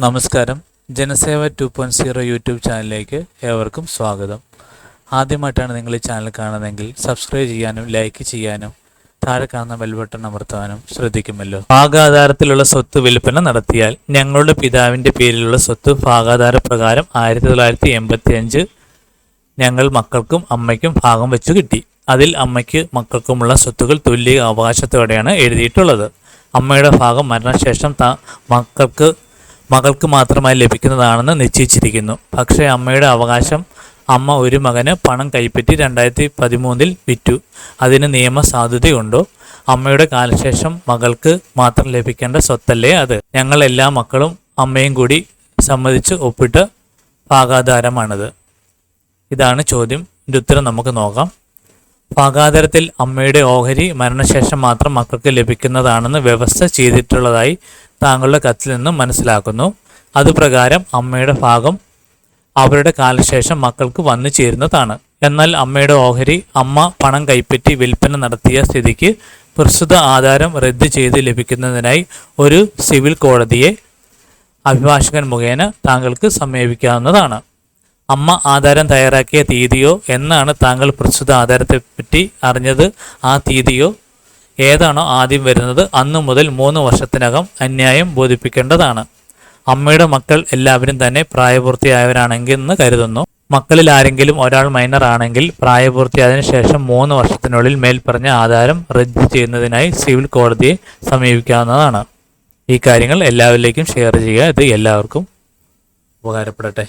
നമസ്കാരം. Janaseva two point zero YouTube ചാനലിലേക്ക് ഏവർക്കും സ്വാഗതം. ആദ്യമായിട്ടാണ് നിങ്ങൾ ഈ ചാനൽ കാണുന്നതെങ്കിൽ സബ്സ്ക്രൈബ് ചെയ്യാനും ലൈക്ക് ചെയ്യാനും താഴെ കാണുന്ന ബെൽബട്ടൺ അമർത്താനും ശ്രദ്ധിക്കുമല്ലോ. ഭാഗാധാരത്തിലുള്ള സ്വത്ത് വിൽപ്പന നടത്തിയാൽ ഞങ്ങളുടെ പിതാവിന്റെ പേരിലുള്ള സ്വത്ത് ഭാഗാധാര പ്രകാരം ആയിരത്തി തൊള്ളായിരത്തി എൺപത്തി അഞ്ച് ഞങ്ങൾ മക്കൾക്കും അമ്മയ്ക്കും ഭാഗം വെച്ചു കിട്ടി. അതിൽ അമ്മയ്ക്ക് മക്കൾക്കുമുള്ള സ്വത്തുകൾ തുല്യ അവകാശത്തോടെയാണ് എഴുതിയിട്ടുള്ളത്. അമ്മയുടെ ഭാഗം മരണശേഷം മക്കൾക്ക് മകൾക്ക് മാത്രമായി ലഭിക്കുന്നതാണെന്ന് നിശ്ചയിച്ചിരിക്കുന്നു. പക്ഷേ അമ്മയുടെ അവകാശം അമ്മ ഒരു മകന് പണം കൈപ്പറ്റി രണ്ടായിരത്തി പതിമൂന്നിൽ വിറ്റു. അതിന് നിയമ സാധുതയുണ്ടോ അമ്മയുടെ കാലശേഷം മകൾക്ക് മാത്രം ലഭിക്കേണ്ട സ്വത്തല്ലേ അത്? ഞങ്ങൾ എല്ലാ മക്കളും അമ്മയും കൂടി സമ്മതിച്ച് ഒപ്പിട്ട് ഭാഗാധാരമാണിത് ഇതാണ് ചോദ്യം. ഇതിന്റെ ഉത്തരം നമുക്ക് നോക്കാം. ഭാഗാധാരത്തിൽ അമ്മയുടെ ഓഹരി മരണശേഷം മാത്രം മക്കൾക്ക് ലഭിക്കുന്നതാണെന്ന് വ്യവസ്ഥ ചെയ്തിട്ടുള്ളതായി താങ്കളുടെ കത്തിൽ നിന്നും മനസ്സിലാക്കുന്നു. അതുപ്രകാരം അമ്മയുടെ ഭാഗം അവരുടെ കാലശേഷം മക്കൾക്ക് വന്നു ചേരുന്നതാണ്. എന്നാൽ അമ്മയുടെ ഓഹരി അമ്മ പണം കൈപ്പറ്റി വിൽപ്പന നടത്തിയ സ്ഥിതിക്ക് പ്രസ്തുത ആധാരം റദ്ദ് ചെയ്ത് ലഭിക്കുന്നതിനായി ഒരു സിവിൽ കോടതിയെ അഭിഭാഷകൻ മുഖേന താങ്കൾക്ക് സമീപിക്കാവുന്നതാണ്. അമ്മ ആധാരം തയ്യാറാക്കിയ തീയതിയോ എന്നാണ് താങ്കൾ പ്രസ്തുത ആധാരത്തെപ്പറ്റി അറിഞ്ഞത്. ആ തീയതിയോ ഏതാണോ ആദ്യം വരുന്നത് അന്നു മുതൽ മൂന്ന് വർഷത്തിനകം അന്യായം ബോധിപ്പിക്കേണ്ടതാണ്. അമ്മയുടെ മക്കൾ എല്ലാവരും തന്നെ പ്രായപൂർത്തിയായവരാണെങ്കിൽ എന്ന് കരുതുന്നു. മക്കളിൽ ആരെങ്കിലും ഒരാൾ മൈനർ ആണെങ്കിൽ പ്രായപൂർത്തിയായതിനു ശേഷം മൂന്ന് വർഷത്തിനുള്ളിൽ മേൽപ്പറഞ്ഞ ആധാരം റദ്ദ് ചെയ്യുന്നതിനായി സിവിൽ കോടതിയെ സമീപിക്കാവുന്നതാണ്. ഈ കാര്യങ്ങൾ എല്ലാവരിലേക്കും ഷെയർ ചെയ്യുക. ഇത് എല്ലാവർക്കും ഉപകാരപ്പെടട്ടെ.